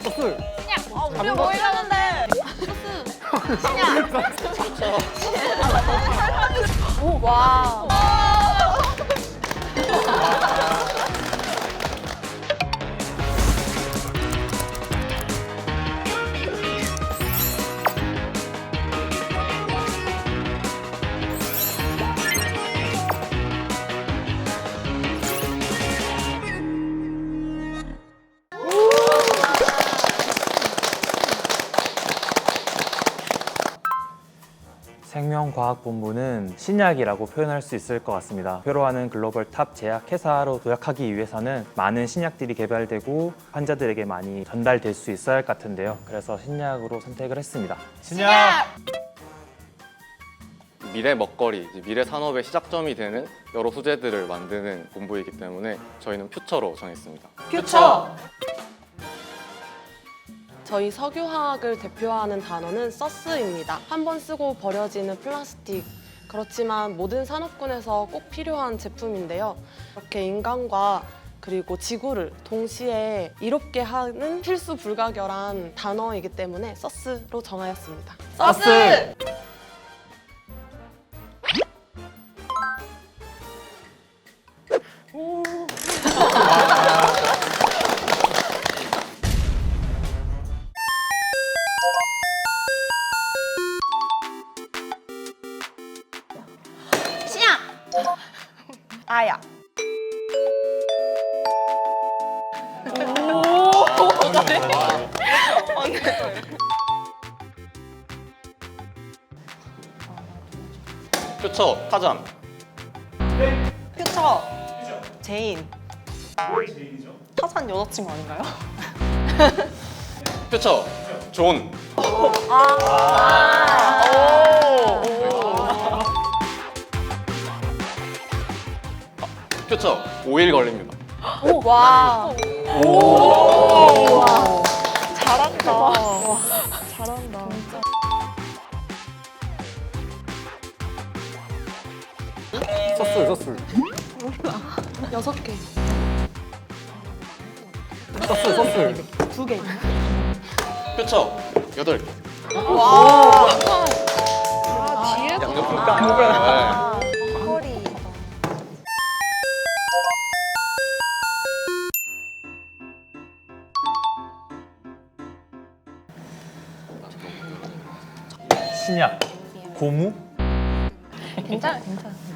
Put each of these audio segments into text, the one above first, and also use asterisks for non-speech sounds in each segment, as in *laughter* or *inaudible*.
*laughs* 소스. 아, 우리 뭐 이러는데? 오, 와. 생명과학본부는 신약이라고 표현할 수 있을 것 같습니다. 표로하는 글로벌 탑 제약 회사로 도약하기 위해서는 많은 신약들이 개발되고 환자들에게 많이 전달될 수 있어야 할 것 같은데요. 그래서 신약으로 선택을 했습니다. 신약! 미래 먹거리, 이제 미래 산업의 시작점이 되는 여러 소재들을 만드는 본부이기 때문에 저희는 퓨처로 정했습니다. 퓨처! 저희 석유화학을 대표하는 단어는 서스입니다. 한 번 쓰고 버려지는 플라스틱. 그렇지만 모든 산업군에서 꼭 필요한 제품인데요. 이렇게 인간과 그리고 지구를 동시에 이롭게 하는 필수 불가결한 단어이기 때문에 서스로 정하였습니다. 서스! 신약! 퓨처 타잔, 퓨처. 제인. 타산 여자친구 아닌가요? *laughs* 퓨처 존, 퓨처 5일 걸립니다. 와. 잘 여섯 개, 소스, 소스. 두 개. 퓨처 8개. 뒤에 양념 허리. 신약, 고무, 괜찮아 괜찮아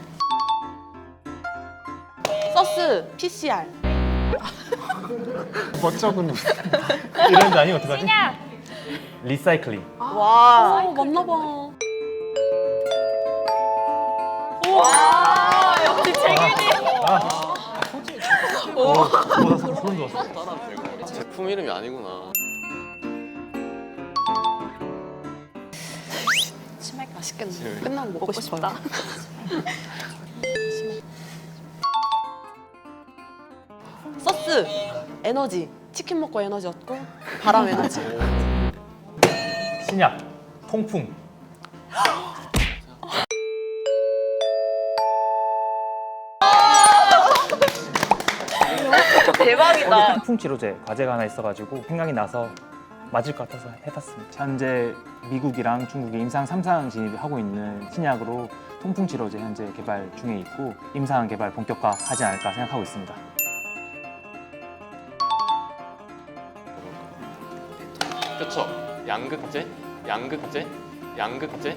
서스 PCR. *laughs* 멋쩍은. 이런데 아니면 어떡하지? 리사이클링, 와 어, 맞나 봐. 오, 나 소름 돋았어. 제품 이름이 아니구나. 치맥 맛있겠네. 끝나면 먹고, 싶다 *laughs* 서스 에너지. 치킨 먹고 에너지 얻고 바람 에너지. 신약, 통풍, 대박이다 통풍 치료제 과제가 하나 있어가지고 생각이 나서 맞을 것 같아서 해봤습니다. 현재 미국이랑 중국이 임상 3상 진입하고 있는 신약으로 통풍 치료제 현재 개발 중에 있고 임상 개발 본격화하지 않을까 생각하고 있습니다. 퓨처 양극재, 양극재, 양극재.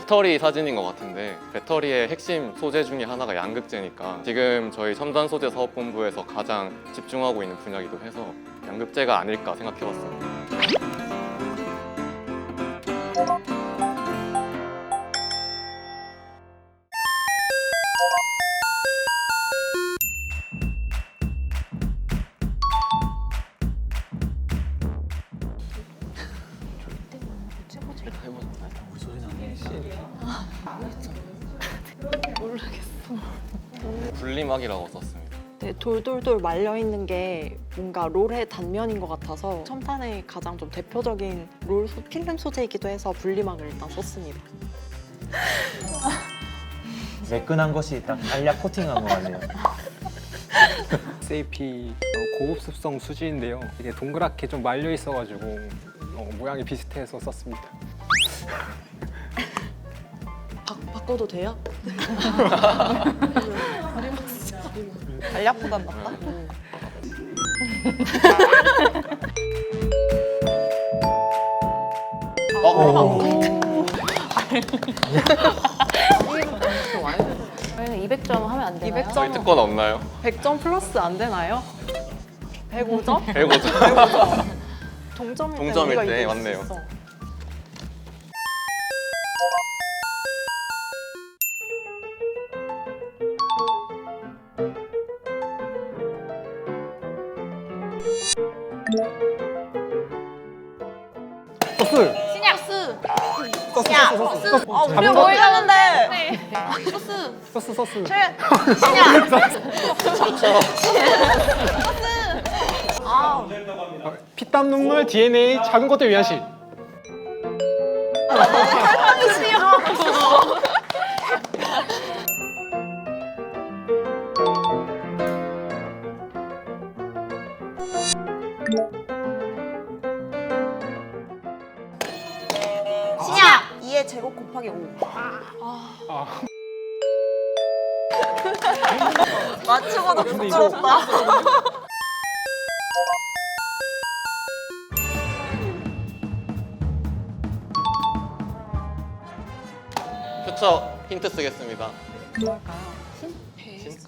배터리 사진인 것 같은데 배터리의 핵심 소재 중에 하나가 양극재니까 지금 저희 첨단 소재 사업본부에서 가장 집중하고 있는 분야이기도 해서 양극재가 아닐까 생각해봤어요. 분리막이라고 썼습니다. 네, 돌돌돌 말려 있는 게 뭔가 롤의 단면인 것 같아서 첨단의 가장 좀 대표적인 롤 소, 필름 소재이기도 해서 분리막을 일단 썼습니다. *laughs* 매끈한 것이 딱 알약 코팅한 것 같네요. *laughs* SAP 어, 고급 습성 수지인데요. 이게 동그랗게 좀 말려 있어가지고 어, 모양이 비슷해서 썼습니다. *laughs* 바, 바꿔도 돼요? 달약보단 낫다. 어, 저희는 200점 하면 안 되나요? 저희 특권 없나요? 100점 플러스 안 되나요? 105점? 105점. 동점일 때 동점일 우리가 때 이길 수 맞네요. 있어. 소스! 신약. 소스, 신약. 소스, 소스, 소스. 아, 우리가 잡은 뭐 거- 이러는데. 소스, 소스. 어, *laughs* 피땀 눈물 DNA 작은 것들 위한 시. 신약. *laughs* 2의 제곱 곱하기 5. 아, 맞추고도 근데 이거- 부끄럽다. 퓨처 힌트 쓰겠습니다.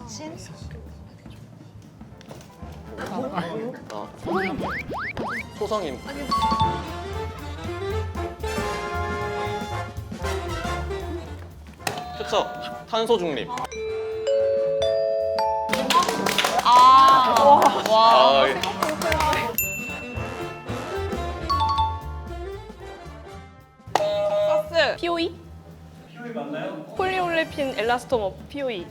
신? 어. 초성임. 퓨처 탄소 중립. 아. 와. 아, 서스 POE? POE 맞나요? 폴리올레핀 엘라스토머 POE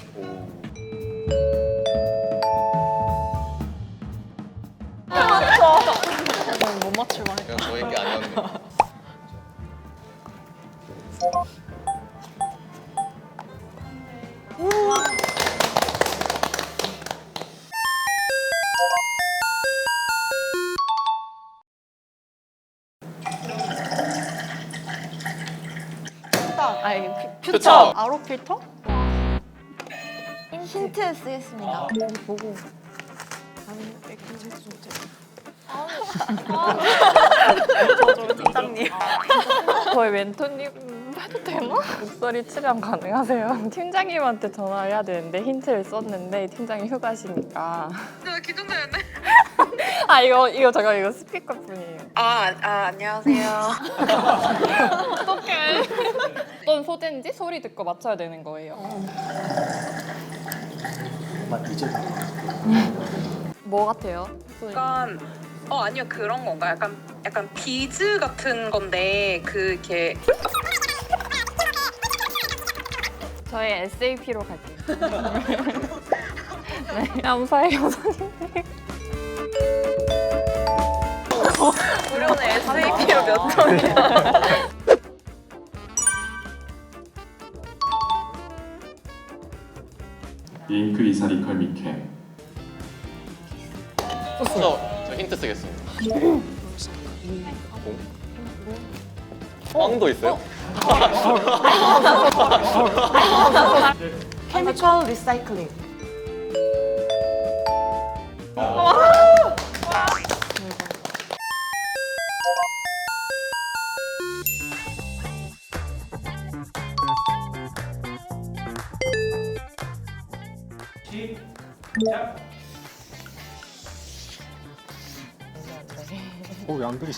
못 맞출 만 해. 이건 저희 게 아니었네. 아니 피- 퓨처. 아로 필터? 힌트 쓰겠습니다. 보고 *laughs* 저희 멘토님 해도 되나? 목소리 출연 가능하세요? *laughs* 팀장님한테 전화를 해야 되는데 힌트를 썼는데 팀장이 휴가시니까 저 기둥되는데? *laughs* 아 이거 이거 잠깐 이거 스피커뿐이에요 아, 아 안녕하세요. 어떡해 어떤 소재인지 소리 듣고 맞춰야 되는 거예요 뭐 같아요? 약간 어 아니요 그런 건가? 약간 약간 비즈 같은 건데 그 이렇게 저희 SAP로 갈게요 *laughs* 네 감사해요 선생님 우리 오늘 SAP로 몇 점이야? 잉크 이사리컬 미케 퓨처 저 힌트 쓰겠습니다. 공? 빵도 있어요? 케미컬 리사이클링. 어, 왜안 들리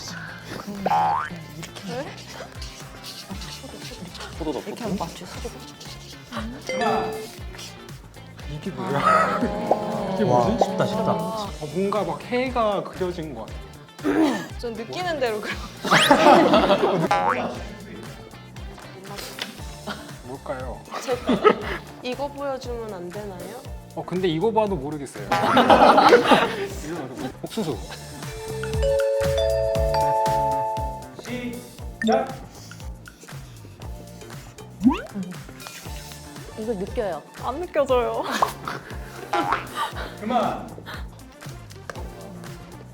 시지? 포도도 포도. 이게 뭐야? 이게 뭐지? 쉽다 쉽다. 어, 뭔가 막 해가 그려진 것 같아. 전 느끼는 대로 그래. *laughs* 뭘까요? 이거 보여주면 안 되나요? 어, 근데 이거 봐도 모르겠어요. *laughs* 이거 봐도 옥수수. 이걸 느껴요. 안 느껴져요.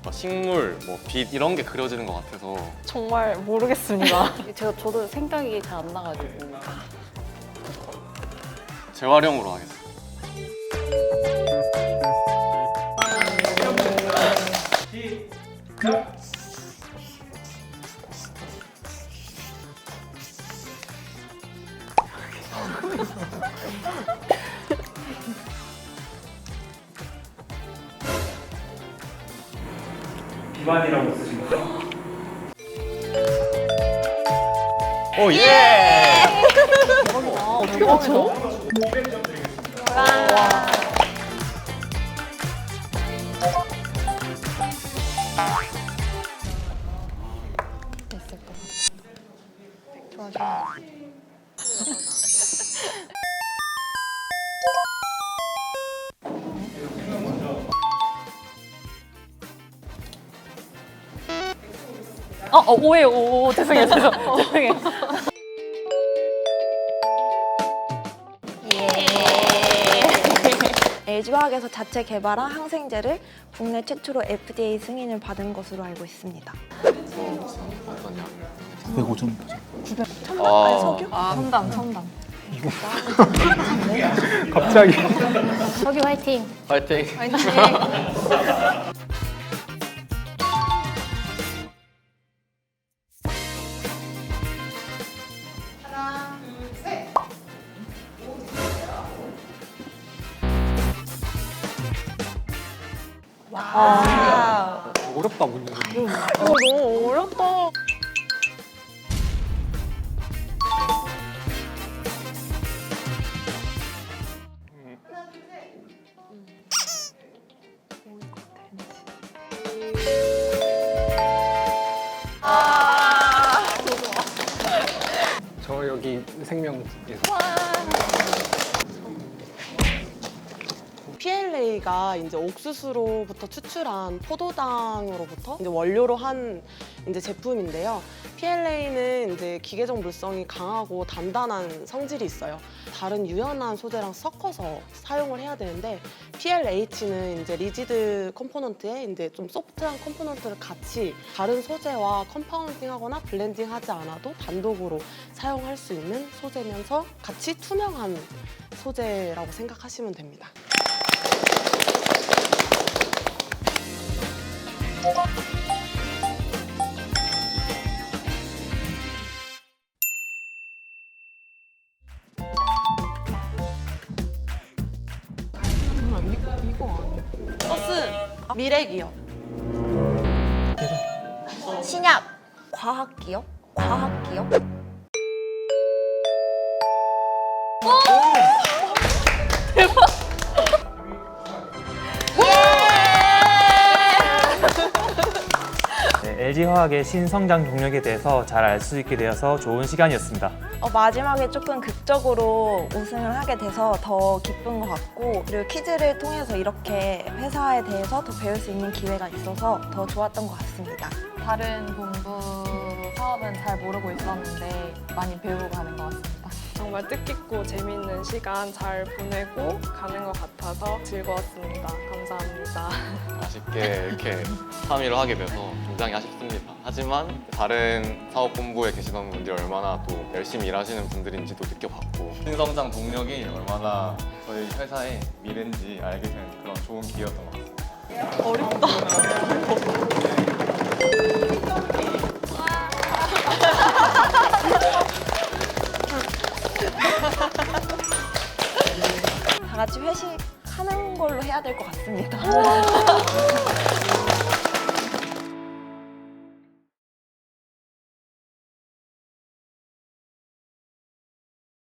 막 식물, 뭐 빛 이런 게 그려지는 것 같아서 정말 모르겠습니다. *laughs* 제가 저도 생각이 잘 안 나가지고. 재활용으로 하겠습니다. 비만이라고 쓰신 거죠? 오 예! 어떻게 맞춰? 어, 어 오해 오, 오 죄송해요 죄송 죄송해요. *laughs* *laughs* LG화학에서 자체 개발한 항생제를 국내 최초로 FDA 승인을 받은 것으로 알고 있습니다. 약? 105점. 아, 석유? 아 첨단 첨단. 갑자기 저기 화이팅. 파이팅! *laughs* 어렵다 문제. 너무 어렵다. 저 여기 생명에서 PLA가 이제 옥수수로부터 추출한 포도당으로부터 이제 원료로 한 이제 제품인데요. PLA는 이제 기계적 물성이 강하고 단단한 성질이 있어요. 다른 유연한 소재랑 섞어서 사용을 해야 되는데 PLH는 이제 리지드 컴포넌트에 이제 좀 소프트한 컴포넌트를 같이 다른 소재와 컴파운딩하거나 블렌딩하지 않아도 단독으로 사용할 수 있는 소재면서 같이 투명한 소재라고 생각하시면 됩니다. 소스 미렉이요. 신약 과학기업? 과학기업? LG화학의 신성장 동력에 대해서 잘 알 수 있게 되어서 좋은 시간이었습니다. 어, 마지막에 조금 극적으로 우승을 하게 돼서 더 기쁜 것 같고 그리고 퀴즈를 통해서 이렇게 회사에 대해서 더 배울 수 있는 기회가 있어서 더 좋았던 것 같습니다. 다른 본부 사업은 잘 모르고 있었는데 많이 배우고 가는 것 같습니다. 정말 뜻깊고 재미있는 시간 잘 보내고 가는 것 같아서 즐거웠습니다. 감사합니다. 아쉽게 이렇게 참여를 하게 돼서 굉장히 아쉽습니다. 하지만 다른 사업본부에 계시던 분들이 얼마나 또 열심히 일하시는 분들인지도 느껴봤고 신성장 동력이 얼마나 저희 회사의 미래인지 알게 된 그런 좋은 기회였던 것 같습니다. 다 같이 회식 하는 걸로 해야 될 것 같습니다. *laughs*